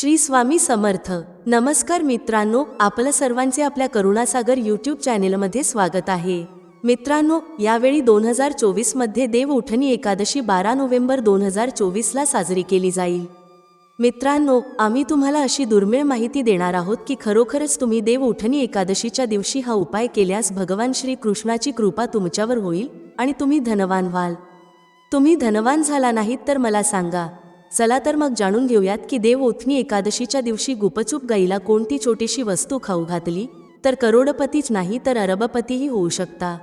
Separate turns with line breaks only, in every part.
श्री स्वामी समर्थ. नमस्कार मित्रांनो आपलं सर्वांचे आपल्या करुणासागर यूट्यूब चॅनेलमध्ये स्वागत आहे. मित्रांनो यावेळी दोन हजार चोवीसमध्ये देव उठणी एकादशी बारा नोव्हेंबर दोन हजार चोवीसला साजरी केली जाईल. मित्रांनो आम्ही तुम्हाला अशी दुर्मिळ माहिती देणार आहोत की खरोखरच तुम्ही देव उठणी एकादशीच्या दिवशी हा उपाय केल्यास भगवान श्री कृष्णाची कृपा तुमच्यावर होईल आणि तुम्ही धनवान व्हाल. तुम्ही धनवान झाला नाहीत तर मला सांगा चला तर मग जाणून घेऊयात की देव ओथणी एकादशीच्या दिवशी गुपचूप गाईला कोणती छोटीशी वस्तू खाऊ घातली? तर करोडपतीच नाही तर अरबपतीही होऊ शकता.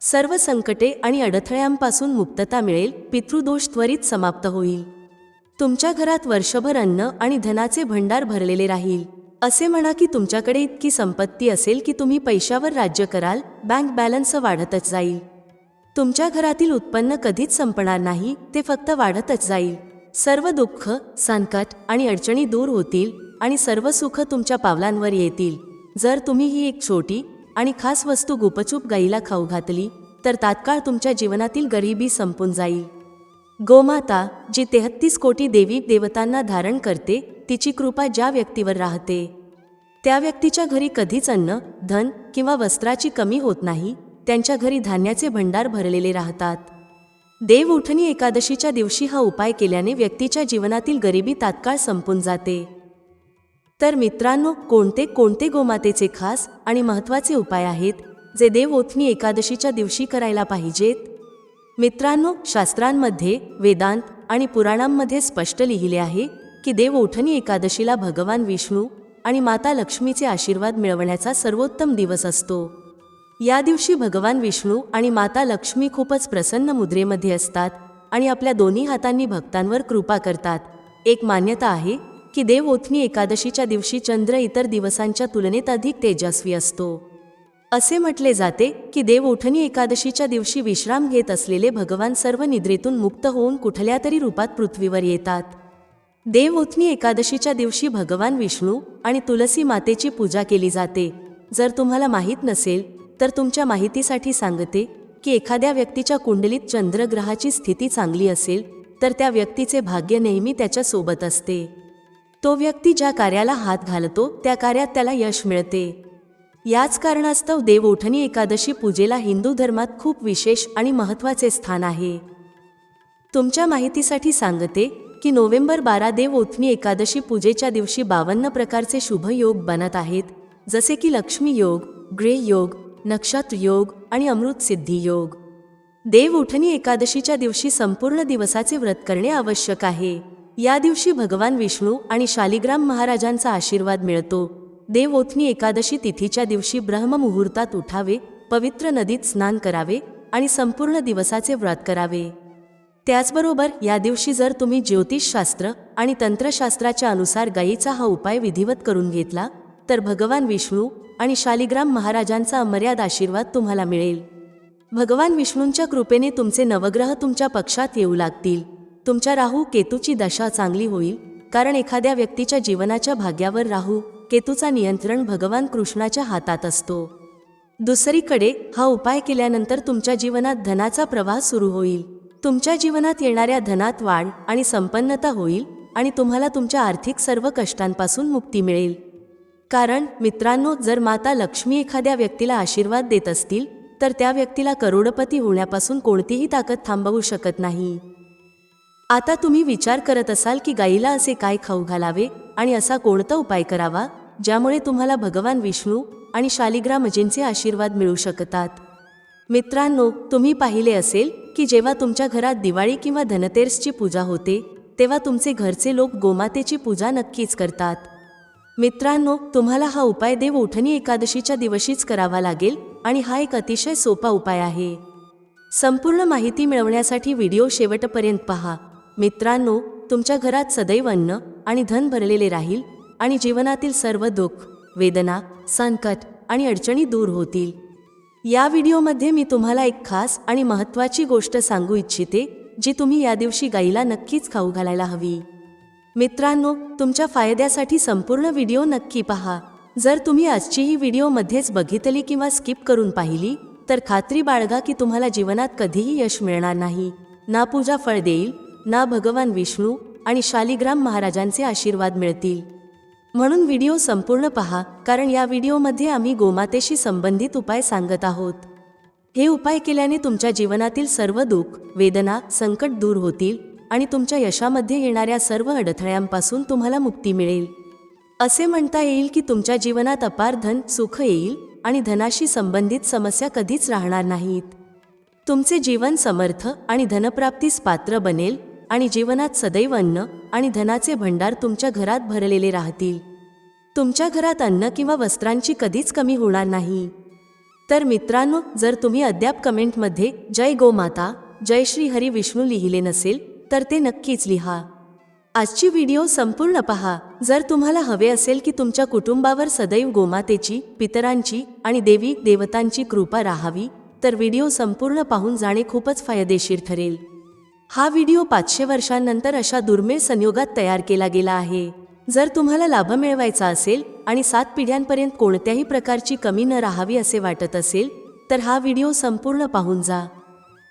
सर्व संकटे आणि अडथळ्यांपासून मुक्तता मिळेल पितृदोष त्वरित समाप्त होईल. तुमच्या घरात वर्षभर अन्न आणि धनाचे भंडार भरलेले राहील. असे म्हणा की तुमच्याकडे इतकी संपत्ती असेल की तुम्ही पैशावर राज्य कराल बँक बॅलन्स वाढतच जाईल. तुमच्या घरातील उत्पन्न कधीच संपणार नाही ते फक्त वाढतच जाईल. सर्व दुःख संकट आणि अडचणी दूर होतील आणि सर्व सुख तुमच्या पावलांवर येतील. जर तुम्ही ही एक छोटी आणि खास वस्तू गुपचूप गाईला खाऊ घातली तर तात्काळ तुमच्या जीवनातील गरिबी संपून जाईल. गोमाता जी तेहत्तीस कोटी देवी देवतांना धारण करते तिची कृपा ज्या व्यक्तीवर राहते. त्या व्यक्तीच्या घरी कधीच अन्न धन किंवा वस्त्राची कमी होत नाही त्यांच्या घरी धान्याचे भंडार भरलेले राहतात. देव उठणी एकादशीच्या दिवशी हा उपाय केल्याने व्यक्तीच्या जीवनातील गरिबी तात्काळ संपून जाते. तर मित्रांनो कोणते कोणते गोमातेचे खास आणि महत्त्वाचे उपाय आहेत जे देव ओथणी एकादशीच्या दिवशी करायला पाहिजेत? मित्रांनो शास्त्रांमध्ये वेदांत आणि पुराणांमध्ये स्पष्ट लिहिले आहे की देव ओठणी एकादशीला भगवान विष्णू आणि माता लक्ष्मीचे आशीर्वाद मिळवण्याचा सर्वोत्तम दिवस असतो. या दिवशी भगवान विष्णू आणि माता लक्ष्मी खूपच प्रसन्न मुद्रेमध्ये असतात आणि आपल्या दोन्ही हातांनी भक्तांवर कृपा करतात. एक मान्यता आहे की देवओथणी एकादशीच्या दिवशी चंद्र इतर दिवसांच्या तुलनेत अधिक तेजस्वी असतो. असे म्हटले जाते की देवउठणी एकादशीच्या दिवशी विश्राम घेत असलेले भगवान सर्व निद्रेतून मुक्त होऊन कुठल्या तरी रूपात पृथ्वीवर येतात. देव एकादशीच्या दिवशी भगवान विष्णू आणि तुलसी मातेची पूजा केली जाते. जर तुम्हाला माहीत नसेल तर तुमच्या माहितीसाठी सांगते की एखाद्या व्यक्तीच्या कुंडलीत चंद्रग्रहाची स्थिती चांगली असेल तर त्या व्यक्तीचे भाग्य नेहमी त्याच्या सोबत असते. तो व्यक्ती ज्या कार्याला हात घालतो त्या कार्यात त्याला यश मिळते. याच कारणास्तव देवउठणी एकादशी पूजेला हिंदू धर्मात खूप विशेष आणि महत्त्वाचे स्थान आहे. तुमच्या माहितीसाठी सांगते की नोव्हेंबर बारा देव एकादशी पूजेच्या दिवशी बावन्न प्रकारचे शुभ योग बनत आहेत जसे की लक्ष्मी योग ग्रे योग नक्षत्र योग आणि अमृत सिद्धी योग. देव उठणी एकादशीच्या दिवशी संपूर्ण दिवसाचे व्रत करणे आवश्यक आहे. या दिवशी भगवान विष्णू आणि शालिग्राम महाराजांचा आशीर्वाद मिळतो. देव एकादशी तिथीच्या दिवशी ब्रह्ममुहूर्तात उठावे पवित्र नदीत स्नान करावे आणि संपूर्ण दिवसाचे व्रत करावे. त्याचबरोबर या दिवशी जर तुम्ही ज्योतिषशास्त्र आणि तंत्रशास्त्राच्या अनुसार गायीचा हा उपाय विधिवत करून घेतला तर भगवान विष्णू आणि शालिग्राम महाराजांचा अमर्याद आशीर्वाद तुम्हाला मिळेल. भगवान विष्णूंच्या कृपेने तुमचे नवग्रह तुमच्या पक्षात येऊ लागतील. तुमच्या राहू केतूची दशा चांगली होईल. कारण एखाद्या व्यक्तीच्या जीवनाच्या भाग्यावर राहू केतूचा नियंत्रण भगवान कृष्णाच्या हातात असतो. दुसरीकडे हा उपाय केल्यानंतर तुमच्या जीवनात धनाचा प्रवाह सुरू होईल. तुमच्या जीवनात येणाऱ्या धनात वाढ आणि संपन्नता होईल आणि तुम्हाला तुमच्या आर्थिक सर्व कष्टांपासून मुक्ती मिळेल. कारण मित्रांनो जर माता लक्ष्मी एखाद्या व्यक्तीला आशीर्वाद देत असतील तर त्या व्यक्तीला करोडपती होण्यापासून कोणतीही ताकद थांबवू शकत नाही. आता तुम्ही विचार करत असाल की गाईला असे काय खाऊ घालावे आणि असा कोणता उपाय करावा ज्यामुळे तुम्हाला भगवान विष्णू आणि शालिग्रामजींचे आशीर्वाद मिळू शकतात. मित्रांनो तुम्ही पाहिले असेल की जेव्हा तुमच्या घरात दिवाळी किंवा धनतेरसची पूजा होते तेव्हा तुमचे घरचे लोक गोमातेची पूजा नक्कीच करतात. मित्रांनो तुम्हाला हा उपाय देव उठणी एकादशीच्या दिवशीच करावा लागेल आणि हा एक अतिशय सोपा उपाय आहे. संपूर्ण माहिती मिळवण्यासाठी व्हिडिओ शेवटपर्यंत पहा. मित्रांनो तुमच्या घरात सदैव अन्न आणि धन भरलेले राहील आणि जीवनातील सर्व दुःख वेदना संकट आणि अडचणी दूर होतील. या व्हिडिओमध्ये मी तुम्हाला एक खास आणि महत्त्वाची गोष्ट सांगू इच्छिते जी तुम्ही या दिवशी गाईला नक्कीच खाऊ घालायला हवी. मित्रांनो तुमच्या फायद्यासाठी संपूर्ण व्हिडिओ नक्की पहा. जर तुम्ही आजची ही व्हिडिओमध्येच बघितली किंवा स्किप करून पाहिली तर खात्री बाळगा की तुम्हाला जीवनात कधीही यश मिळणार नाही. ना पूजा फळ देईल ना भगवान विष्णू आणि शालिग्राम महाराजांचे आशीर्वाद मिळतील. म्हणून व्हिडिओ संपूर्ण पहा कारण या व्हिडिओमध्ये आम्ही गोमातेशी संबंधित उपाय सांगत आहोत. हे उपाय केल्याने तुमच्या जीवनातील सर्व दुःख वेदना संकट दूर होतील आणि तुमच्या यशामध्ये येणाऱ्या सर्व अडथळ्यांपासून तुम्हाला मुक्ती मिळेल. असे म्हणता येईल की तुमच्या जीवनात अपार धन सुख येईल आणि धनाशी संबंधित समस्या कधीच राहणार नाहीत. तुमचे जीवन समर्थ आणि धनप्राप्तीस पात्र बनेल आणि जीवनात सदैव अन्न आणि धनाचे भंडार तुमच्या घरात भरलेले राहतील. तुमच्या घरात अन्न किंवा वस्त्रांची कधीच कमी होणार नाही. तर मित्रांनो जर तुम्ही अद्याप कमेंटमध्ये जय गोमाता जय श्री हरी विष्णू लिहिले नसेल तर ते नक्कीच लिहा. आजची व्हिडिओ संपूर्ण पहा. जर तुम्हाला हवे असेल की तुमच्या कुटुंबावर सदैव गोमातेची पितरांची आणि देवी देवतांची कृपा राहावी तर व्हिडिओ संपूर्ण पाहून जाणे खूपच फायदेशीर ठरेल. हा व्हिडिओ पाचशे वर्षांनंतर अशा दुर्मिळ संयोगात तयार केला गेला आहे. जर तुम्हाला लाभ मिळवायचा असेल आणि सात पिढ्यांपर्यंत कोणत्याही प्रकारची कमी न राहावी असे वाटत असेल तर हा व्हिडिओ संपूर्ण पाहून जा.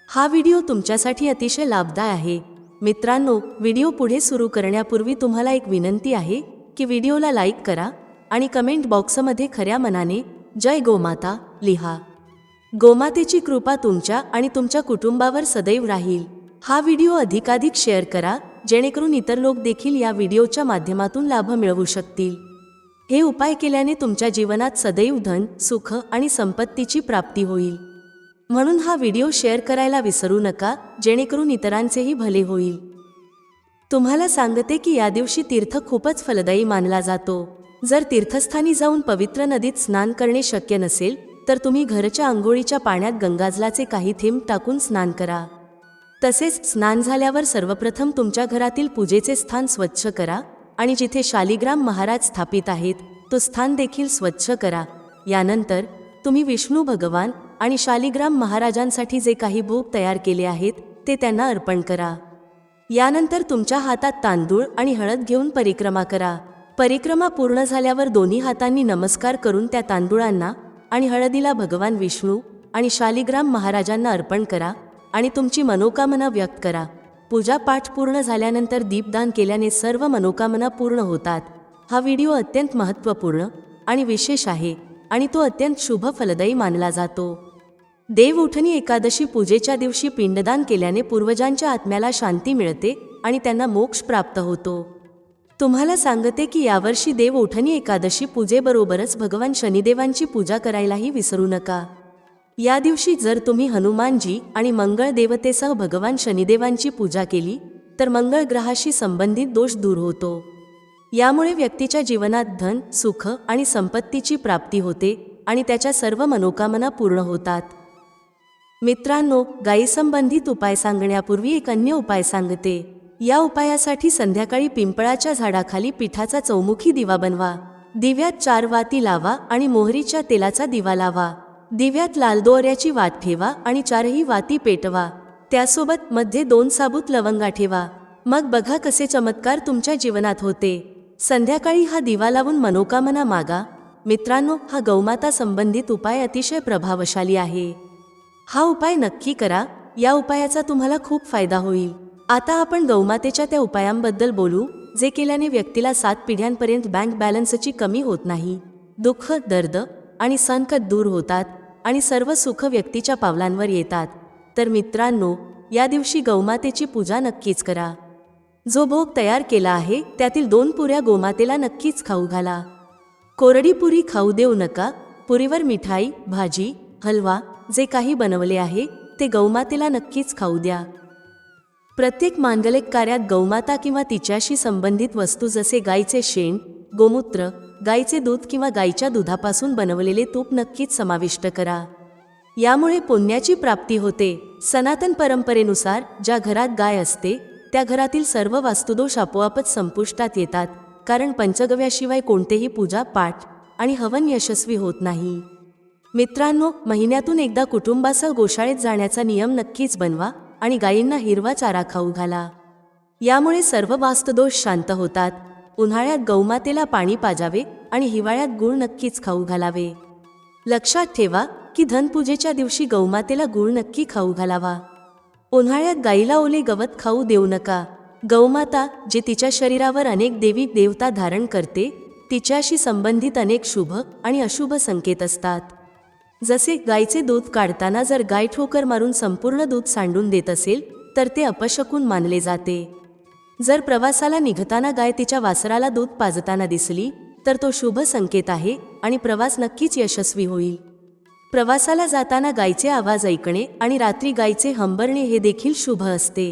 हा व्हिडिओ तुमच्यासाठी अतिशय लाभदाय आहे. मित्रांनो व्हिडिओ पुढे सुरू करण्यापूर्वी तुम्हाला एक विनंती आहे की व्हिडिओला लाईक करा आणि कमेंट बॉक्समध्ये खऱ्या मनाने जय गोमाता लिहा. गोमातेची कृपा तुमच्या आणि तुमच्या कुटुंबावर सदैव राहील. हा व्हिडिओ अधिकाधिक शेअर करा जेणेकरून इतर लोक देखील या व्हिडिओच्या माध्यमातून लाभ मिळवू शकतील. हे उपाय केल्याने तुमच्या जीवनात सदैव धन सुख आणि संपत्तीची प्राप्ती होईल. म्हणून हा व्हिडिओ शेअर करायला विसरू नका जेणेकरून इतरांचेही भले होईल. तुम्हाला सांगते की या दिवशी तीर्थ खूपच फलदायी मानला जातो. जर तीर्थस्थानी जाऊन पवित्र नदीत स्नान करणे शक्य नसेल तर तुम्ही घरच्या आंघोळीच्या पाण्यात गंगाजलाचे काही थेंब टाकून स्नान करा. तसेच स्नान झाल्यावर सर्वप्रथम तुमच्या घरातील पूजेचे स्थान स्वच्छ करा आणि जिथे शालिग्राम महाराज स्थापित आहेत तो स्थान देखील स्वच्छ करा. यानंतर तुम्ही विष्णू भगवान आणि शालिग्राम महाराजांसाठी जे काही भोग तयार केले आहेत ते त्यांना अर्पण करा. यानंतर तुमच्या हातात तांदूळ आणि हळद घेऊन परिक्रमा करा. परिक्रमा पूर्ण झाल्यावर दोन्ही हातांनी नमस्कार करून त्या तांदूळांना आणि हळदीला भगवान विष्णू आणि शालिग्राम महाराजांना अर्पण करा आणि तुमची मनोकामना व्यक्त करा. पूजा पाठ पूर्ण झाल्यानंतर दीपदान केल्याने सर्व मनोकामना पूर्ण होतात. हा व्हिडिओ अत्यंत महत्त्वपूर्ण आणि विशेष आहे आणि तो अत्यंत शुभ फलदायी मानला जातो. देवउठनी एकादशी पूजेच्या दिवशी पिंडदान केल्याने पूर्वजांच्या आत्म्याला शांती मिळते आणि त्यांना मोक्ष प्राप्त होतो. तुम्हाला सांगते की यावर्षी देवउठनी एकादशी पूजेबरोबरच भगवान शनिदेवांची पूजा करायलाही विसरू नका. या दिवशी जर तुम्ही हनुमानजी आणि मंगळ देवतेसह भगवान शनिदेवांची पूजा केली तर मंगळ ग्रहाशी संबंधित दोष दूर होतो. यामुळे व्यक्तीच्या जीवनात धन सुख आणि संपत्तीची प्राप्ती होते आणि त्याच्या सर्व मनोकामना पूर्ण होतात. मित्रांनो गायीसंबंधित उपाय सांगण्यापूर्वी एक अन्य उपाय सांगते. या उपायासाठी संध्याकाळी पिंपळाच्या झाडाखाली पिठाचा चौमुखी दिवा बनवा. दिव्यात चार वाती लावा आणि मोहरीच्या तेलाचा दिवा लावा. दिव्यात लाल दोऱ्याची वात ठेवा आणि चारही वाती पेटवा. त्यासोबत मध्ये दोन साबूत लवंगा ठेवा. मग बघा कसे चमत्कार तुमच्या जीवनात होते. संध्याकाळी हा दिवा लावून मनोकामना मागा. मित्रांनो हा गौमाता संबंधित उपाय अतिशय प्रभावशाली आहे. हा उपाय नक्की करा. या उपायाचा तुम्हाला खूप फायदा होईल. आता आपण गौमातेच्या त्या उपायांबद्दल बोलू जे केल्याने व्यक्तीला सात पिढ्यांपर्यंत बँक बॅलन्सची कमी होत नाही. दुःख दर्द आणि संकट दूर होतात आणि सर्व सुख व्यक्तीच्या पावलांवर येतात. तर मित्रांनो या दिवशी गौमातेची पूजा नक्कीच करा. जो भोग तयार केला आहे त्यातील दोन पुऱ्या गोमातेला नक्कीच खाऊ घाला. कोरडी पुरी खाऊ देऊ नका. पुरीवर मिठाई भाजी हलवा जे काही बनवले आहे ते गौमातेला नक्कीच खाऊ द्या. प्रत्येक मांगलिक कार्यात गौमाता किंवा तिच्याशी संबंधित वस्तू जसे गायीचे शेण गोमूत्र गायीचे दूध किंवा गायीच्या दुधापासून बनवलेले तूप नक्कीच समाविष्ट करा. यामुळे पुण्याची प्राप्ती होते. सनातन परंपरेनुसार ज्या घरात गाय असते त्या घरातील सर्व वास्तुदोष आपोआपच संपुष्टात येतात कारण पंचगव्याशिवाय कोणतेही पूजा पाठ आणि हवन यशस्वी होत नाही. मित्रांनो महिन्यातून एकदा कुटुंबासह गोशाळेत जाण्याचा नियम नक्कीच बनवा आणि गायींना हिरवा चारा खाऊ घाला. यामुळे सर्व वास्तदोष शांत होतात. उन्हाळ्यात गौमातेला पाणी पाजावे आणि हिवाळ्यात गूळ नक्कीच खाऊ घालावे. लक्षात ठेवा की धनपूजेच्या दिवशी गौमातेला गूळ नक्की खाऊ घालावा. उन्हाळ्यात गाईला ओले गवत खाऊ देऊ नका. गौमाता जे तिच्या शरीरावर अनेक देवी देवता धारण करते तिच्याशी संबंधित अनेक शुभ आणि अशुभ संकेत असतात. जसे गायीचे दूध काढताना जर गाय ठोकर मारून संपूर्ण दूध सांडून देत असेल तर ते अपशकून मानले जाते. जर प्रवासाला निघताना गाय तिच्या वासराला दूध पाजताना दिसली तर तो शुभ संकेत आहे आणि प्रवास नक्कीच यशस्वी होईल. प्रवासाला जाताना गायीचे आवाज ऐकणे आणि रात्री गायीचे हंबरणे हे देखील शुभ असते.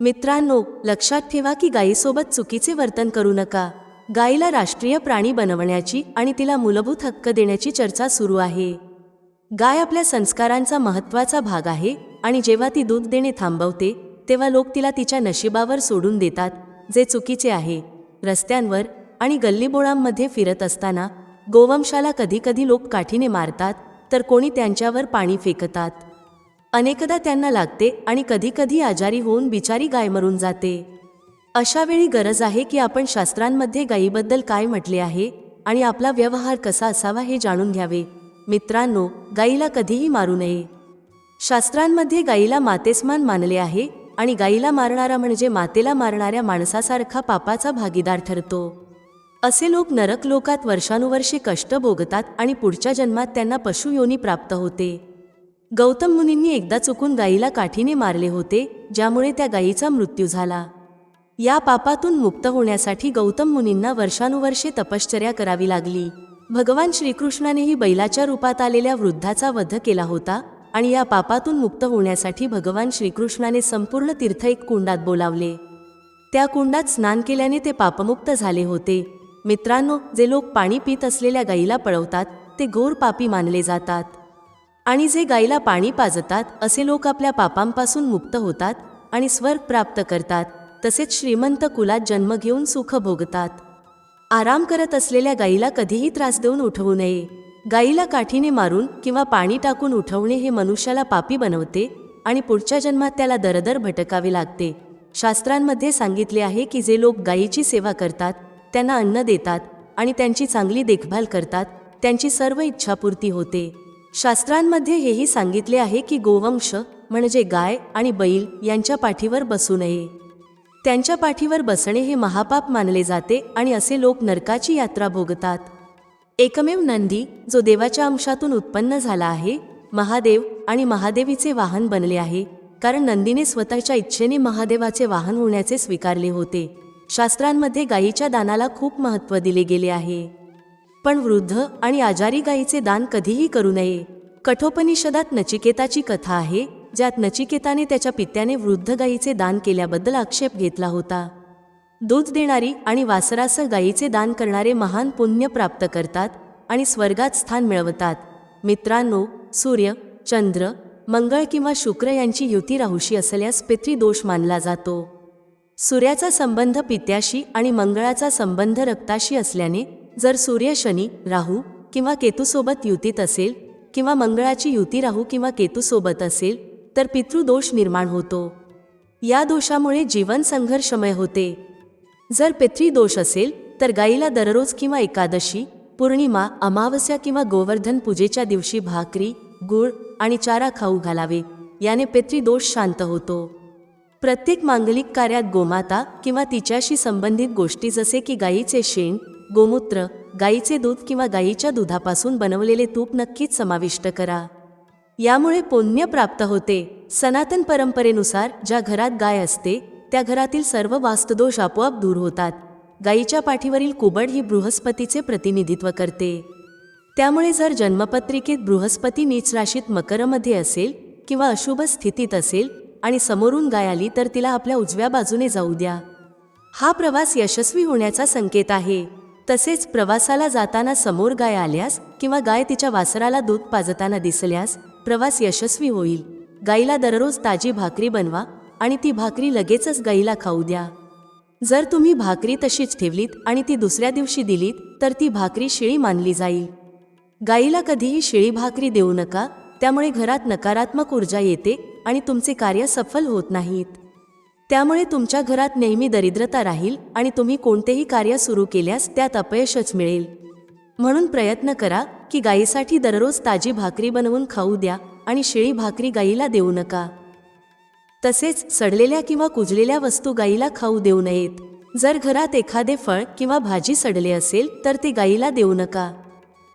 मित्रांनो लक्षात ठेवा की गायीसोबत चुकीचे वर्तन करू नका. गायीला राष्ट्रीय प्राणी बनवण्याची आणि तिला मूलभूत हक्क देण्याची चर्चा सुरू आहे. गाय आपल्या संस्कारांचा महत्त्वाचा भाग आहे आणि जेव्हा ती दूध देणे थांबवते तेव्हा लोक तिला तिच्या नशिबावर सोडून देतात जे चुकीचे आहे. रस्त्यांवर आणि गल्लीबोळांमध्ये फिरत असताना गोवंशाला कधीकधी लोक काठीने मारतात तर कोणी त्यांच्यावर पाणी फेकतात. अनेकदा त्यांना लागते आणि कधीकधी आजारी होऊन बिचारी गाय मरून जाते. अशा वेळी गरज आहे की आपण शास्त्रांमध्ये गायीबद्दल काय म्हटले आहे आणि आपला व्यवहार कसा असावा हे जाणून घ्यावे. मित्रांनो गाईला कधीही मारू नये. शास्त्रांमध्ये गाईला मातेस्मान मानले आहे आणि गाईला मारणारा म्हणजे मातेला मारणाऱ्या माणसासारखा पापाचा भागीदार ठरतो. असे लोक नरक लोकात वर्षानुवर्षे कष्ट भोगतात आणि पुढच्या जन्मात त्यांना पशुयोनी प्राप्त होते. गौतम मुनींनी एकदा चुकून गाईला काठीने मारले होते ज्यामुळे त्या गायीचा मृत्यू झाला. या पापातून मुक्त होण्यासाठी गौतम मुनींना वर्षानुवर्षे तपश्चर्या करावी लागली. भगवान श्रीकृष्णानेही बैलाच्या रूपात आलेल्या वृद्धाचा वध केला होता आणि या पापातून मुक्त होण्यासाठी भगवान श्रीकृष्णाने संपूर्ण तीर्थ एक कुंडात बोलावले. त्या कुंडात स्नान केल्याने ते पापमुक्त झाले होते. मित्रांनो जे लोक पाणी पित असलेल्या गायीला पळवतात ते गोर पापी मानले जातात. आणि जे गाईला पाणी पाजतात असे लोक आपल्या पापांपासून मुक्त होतात आणि स्वर्ग प्राप्त करतात. तसेच श्रीमंत कुलात जन्म घेऊन सुख भोगतात. आराम करत असलेल्या गायीला कधीही त्रास देऊन उठवू नये. गाईला काठीने मारून किंवा पाणी टाकून उठवणे हे मनुष्याला पापी बनवते आणि पुढच्या जन्मात त्याला दरदर भटकावे लागते. शास्त्रांमध्ये सांगितले आहे की जे लोक गायीची सेवा करतात त्यांना अन्न देतात आणि त्यांची चांगली देखभाल करतात त्यांची सर्व इच्छापूर्ती होते. शास्त्रांमध्ये हेही सांगितले आहे की गोवंश म्हणजे गाय आणि बैल यांच्या पाठीवर बसू नये. त्यांच्या पाठीवर बसणे हे महापाप मानले जाते आणि असे लोक नरकाची यात्रा भोगतात. एकमेव नंदी जो देवाच्या अंशातून उत्पन्न झाला आहे महादेव आणि महादेवीचे वाहन बनले आहे कारण नंदीने स्वतःच्या इच्छेने महादेवाचे वाहन होण्याचे स्वीकारले होते. शास्त्रांमध्ये गायीच्या दानाला खूप महत्त्व दिले गेले आहे. पण वृद्ध आणि आजारी गायीचे दान कधीही करू नये. कठोपनिषदात नचिकेताची कथा आहे ज्यात नचिकेताने त्याच्या पित्याने वृद्ध गायीचे दान केल्याबद्दल आक्षेप घेतला होता. दूध देणारी आणि वासरासह गायीचे दान करणारे महान पुण्य प्राप्त करतात आणि स्वर्गात स्थान मिळवतात. मित्रांनो सूर्य चंद्र मंगळ किंवा शुक्र यांची युती राहूशी असल्यास पितृदोष मानला जातो. सूर्याचा संबंध पित्याशी आणि मंगळाचा संबंध रक्ताशी असल्याने जर सूर्य शनी राहू किंवा केतूसोबत युतीत असेल किंवा मंगळाची युती राहू किंवा केतूसोबत असेल तर पितृदोष निर्माण होतो. या दोषामुळे जीवन संघर्षमय होते. जर पितृदोष असेल तर गाईला दररोज किंवा एकादशी पौर्णिमा अमावस्या किंवा गोवर्धन पूजेच्या दिवशी भाकरी गुळ आणि चारा खाऊ घालावे. याने पितृदोष शांत होतो. प्रत्येक मांगलिक कार्यात गोमाता किंवा तिच्याशी संबंधित गोष्टी जसे की गाईचे शेण गोमूत्र गाईचे दूध किंवा गाईच्या दुधापासून बनवलेले तूप नक्कीच समाविष्ट करा. यामुळे पुण्य प्राप्त होते. सनातन परंपरेनुसार ज्या घरात गाय असते त्या घरातील सर्व वास्तुदोष आपोआप दूर होतात. गायीच्या पाठीवरील कुबड ही बृहस्पतीचे प्रतिनिधित्व करते. त्यामुळे जर जन्मपत्रिकेत बृहस्पती नीच राशीत मकरमध्ये असेल किंवा अशुभ स्थितीत असेल आणि समोरून गाय आली तर तिला आपल्या उजव्या बाजूने जाऊ द्या. हा प्रवास यशस्वी होण्याचा संकेत आहे. तसेच प्रवासाला जाताना समोर गाय आल्यास किंवा गाय तिच्या वासराला दूध पाजताना दिसल्यास प्रवास यशस्वी होईल. गाईला दररोज ताजी भाकरी बनवा आणि ती भाकरी लगेचच गाईला खाऊ द्या. जर तुम्ही भाकरी तशीच ठेवलीत आणि ती दुसऱ्या दिवशी दिलीत तर ती भाकरी शिळी मानली जाईल. गाईला कधीही शिळी भाकरी देऊ नका त्यामुळे घरात नकारात्मक ऊर्जा येते आणि तुमचे कार्य सफल होत नाहीत. त्यामुळे तुमच्या घरात नेहमी दरिद्रता राहील आणि तुम्ही कोणतेही कार्य सुरू केल्यास त्यात अपयशच मिळेल. म्हणून प्रयत्न करा की गायीसाठी दररोज ताजी भाकरी बनवून खाऊ द्या आणि शिळी भाकरी गायीला देऊ नका. तसेच सडलेल्या किंवा कुजलेल्या वस्तू गाईला खाऊ देऊ नयेत. जर घरात एखादे फळ किंवा भाजी सडले असेल तर ते गाईला देऊ नका.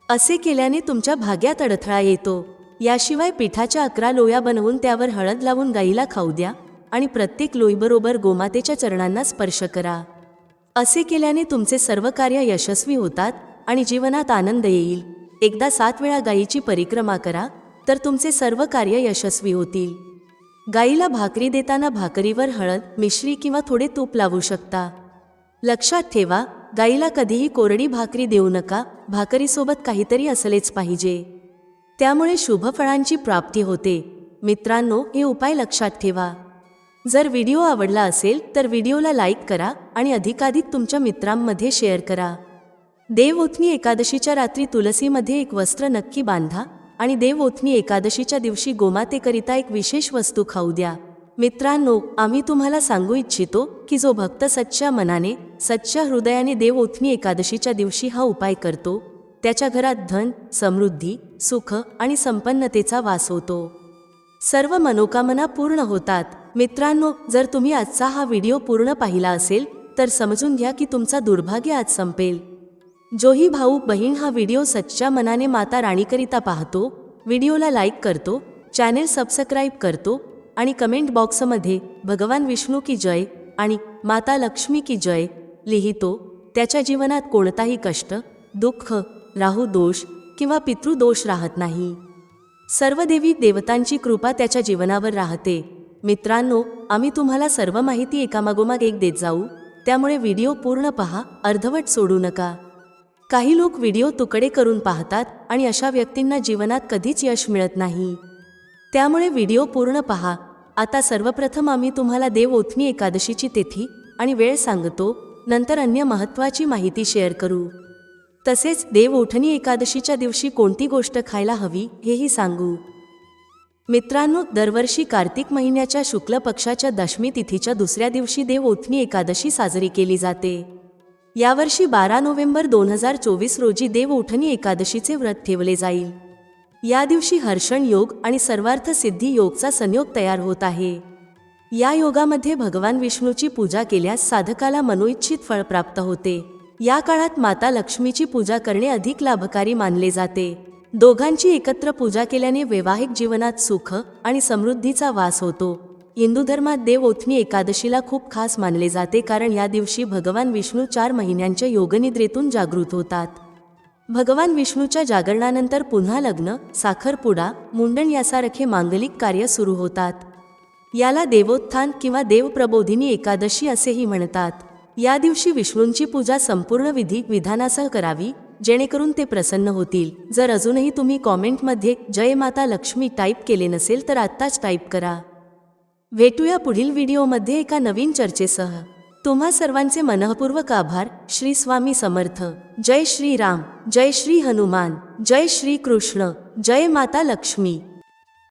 असे केल्याने तुमच्या भाग्यात अडथळा येतो. याशिवाय पिठाच्या अकरा लोया बनवून त्यावर हळद लावून गाईला खाऊ द्या आणि प्रत्येक लोईबरोबर गोमातेच्या चरणांना स्पर्श करा. असे केल्याने तुमचे सर्व कार्य यशस्वी होतात आणि जीवनात आनंद येईल. एकदा सात वेळा गायीची परिक्रमा करा तर तुमचे सर्व कार्य यशस्वी होतील. गाईला भाकरी देताना भाकरीवर हळद मिश्री किंवा थोडे तूप लावू शकता. लक्षात ठेवा गाईला कधीही कोरडी भाकरी देऊ नका भाकरीसोबत काहीतरी असलेच पाहिजे. त्यामुळे शुभ फळांची प्राप्ती होते. मित्रांनो हे उपाय लक्षात ठेवा. जर व्हिडिओ आवडला असेल तर व्हिडिओला लाईक करा आणि अधिकाधिक तुमच्या मित्रांमध्ये शेअर करा. देवओथणी एकादशीच्या रात्री तुलसीमध्ये एक वस्त्र नक्की बांधा आणि देवओथणी एकादशीच्या दिवशी गोमातेकरिता एक विशेष वस्तू खाऊ द्या. मित्रांनो आम्ही तुम्हाला सांगू इच्छितो की जो भक्त सच्च्या मनाने सच्च्या हृदयाने देवओथणी एकादशीच्या दिवशी हा उपाय करतो त्याच्या घरात धन समृद्धी सुख आणि संपन्नतेचा वास होतो. सर्व मनोकामना पूर्ण होतात. मित्रांनो जर तुम्ही आजचा हा व्हिडिओ पूर्ण पाहिला असेल तर समजून घ्या की तुमचा दुर्भाग्य आज संपेल. जोही भाऊ बहीण हा व्हिडिओ सच्च्या मनाने माता राणीकरिता पाहतो व्हिडिओला लाईक करतो चॅनेल सबस्क्राईब करतो आणि कमेंट बॉक्समध्ये भगवान विष्णू की जय आणि माता लक्ष्मी की जय लिहितो. त्याच्या जीवनात कोणताही कष्ट दुःख राहू दोष किंवा पितृदोष राहत नाही. सर्व देवी देवतांची कृपा त्याच्या जीवनावर राहते. मित्रांनो आम्ही तुम्हाला सर्व माहिती एकामागोमाग एक देत जाऊ. त्यामुळे व्हिडिओ पूर्ण पहा अर्धवट सोडू नका. काही लोक व्हिडिओ तुकडे करून पाहतात आणि अशा व्यक्तींना जीवनात कधीच यश मिळत नाही. त्यामुळे व्हिडिओ पूर्ण पहा. आता सर्वप्रथम आम्ही तुम्हाला देव ओथणी एकादशीची तिथी आणि वेळ सांगतो नंतर अन्य महत्त्वाची माहिती शेअर करू. तसेच देव ओठणी एकादशीच्या दिवशी कोणती गोष्ट खायला हवी हेही सांगू. मित्रांनो दरवर्षी कार्तिक महिन्याच्या शुक्ल पक्षाच्या दशमी तिथीच्या दुसऱ्या दिवशी देव ओथणी एकादशी साजरी केली जाते. यावर्षी बारा नोव्हेंबर दोन हजार चोवीस रोजी देव उठणी एकादशीचे व्रत ठेवले जाईल. या दिवशी हर्षण योग आणि सर्वार्थ सिद्धी योगचा संयोग तयार होत आहे. या योगामध्ये भगवान विष्णूची पूजा केल्यास साधकाला मनोइच्छित फळ प्राप्त होते. या काळात माता लक्ष्मीची पूजा करणे अधिक लाभकारी मानले जाते. दोघांची एकत्र पूजा केल्याने वैवाहिक जीवनात सुख आणि समृद्धीचा वास होतो. हिंदू धर्मात देव ओथणी एकादशीला खूप खास मानले जाते कारण या दिवशी भगवान विष्णू चार महिन्यांच्या योगनिद्रेतून जागृत होतात. भगवान विष्णूच्या जागरणानंतर पुन्हा लग्न साखरपुडा मुंडण यासारखे मांगलिक कार्य सुरू होतात. याला देवोत्थान किंवा देवप्रबोधिनी एकादशी असेही म्हणतात. या दिवशी विष्णूंची पूजा संपूर्ण विधी विधानासह करावी जेणेकरून ते प्रसन्न होतील. जर अजूनही तुम्ही कॉमेंटमध्ये जय माता लक्ष्मी टाईप केले नसेल तर आत्ताच टाईप करा. भेटूया पुढील व्हिडिओमध्ये एका नवीन चर्चेसह. तुम्हा सर्वांचे मनःपूर्वक आभार. श्री स्वामी समर्थ. जय श्री राम. जय श्री हनुमान. जय श्री कृष्ण. जय माता लक्ष्मी.